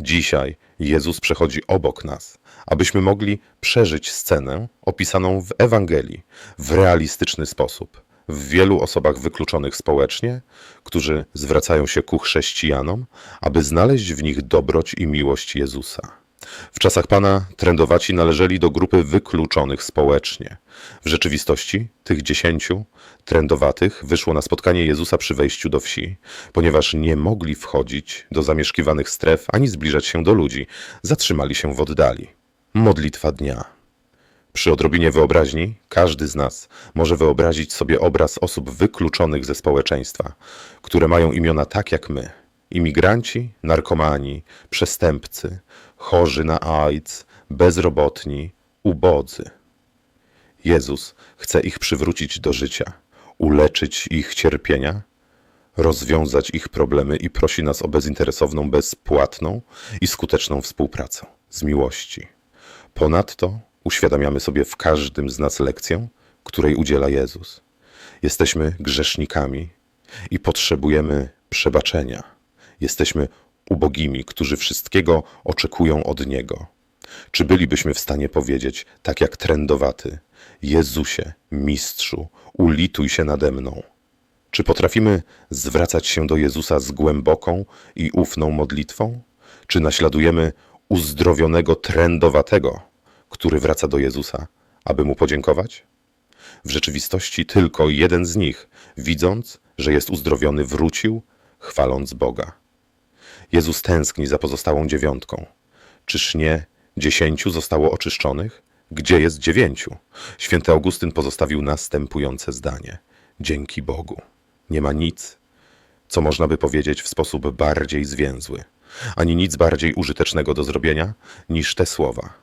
Dzisiaj Jezus przechodzi obok nas, abyśmy mogli przeżyć scenę opisaną w Ewangelii w realistyczny sposób. W wielu osobach wykluczonych społecznie, którzy zwracają się ku chrześcijanom, aby znaleźć w nich dobroć i miłość Jezusa. W czasach Pana trędowaci należeli do grupy wykluczonych społecznie. W rzeczywistości tych dziesięciu trędowatych wyszło na spotkanie Jezusa przy wejściu do wsi, ponieważ nie mogli wchodzić do zamieszkiwanych stref ani zbliżać się do ludzi. Zatrzymali się w oddali. Modlitwa dnia. Przy odrobinie wyobraźni każdy z nas może wyobrazić sobie obraz osób wykluczonych ze społeczeństwa, które mają imiona tak jak my. Imigranci, narkomani, przestępcy, chorzy na AIDS, bezrobotni, ubodzy. Jezus chce ich przywrócić do życia, uleczyć ich cierpienia, rozwiązać ich problemy i prosi nas o bezinteresowną, bezpłatną i skuteczną współpracę z miłości. Ponadto uświadamiamy sobie w każdym z nas lekcję, której udziela Jezus. Jesteśmy grzesznikami i potrzebujemy przebaczenia. Jesteśmy ubogimi, którzy wszystkiego oczekują od Niego. Czy bylibyśmy w stanie powiedzieć, tak jak trędowaty, Jezusie, Mistrzu, ulituj się nade mną? Czy potrafimy zwracać się do Jezusa z głęboką i ufną modlitwą? Czy naśladujemy uzdrowionego trędowatego, który wraca do Jezusa, aby mu podziękować? W rzeczywistości tylko jeden z nich, widząc, że jest uzdrowiony, wrócił, chwaląc Boga. Jezus tęskni za pozostałą dziewiątką. Czyż nie dziesięciu zostało oczyszczonych? Gdzie jest dziewięciu? Święty Augustyn pozostawił następujące zdanie. Dzięki Bogu. Nie ma nic, co można by powiedzieć w sposób bardziej zwięzły, ani nic bardziej użytecznego do zrobienia niż te słowa.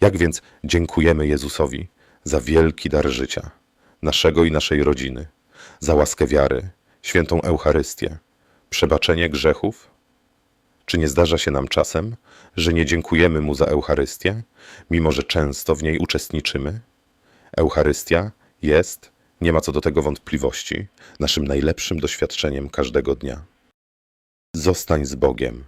Jak więc dziękujemy Jezusowi za wielki dar życia, naszego i naszej rodziny, za łaskę wiary, świętą Eucharystię, przebaczenie grzechów? Czy nie zdarza się nam czasem, że nie dziękujemy Mu za Eucharystię, mimo że często w niej uczestniczymy? Eucharystia jest, nie ma co do tego wątpliwości, naszym najlepszym doświadczeniem każdego dnia. Zostań z Bogiem